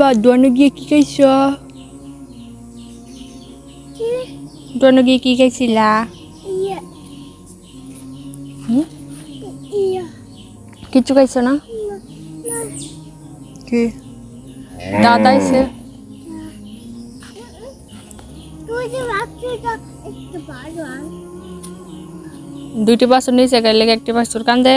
বা দোয়ানো গিয়ে কি খাইছ? কি? দোয়ানো গিয়ে কি খাইছিলা? কিচ্ছু খাইছো না? কি? দাদা আন দুইটি বাছুর নিচে গেলে একটি বাছুর কান্দে।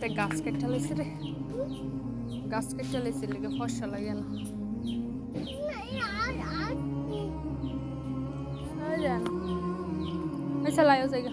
তে গাছ কেটে লাইছে রে। গাছ কেটে লাইছে লেগে ফসা লাগে না। আরে আমি চালাইও জায়গা।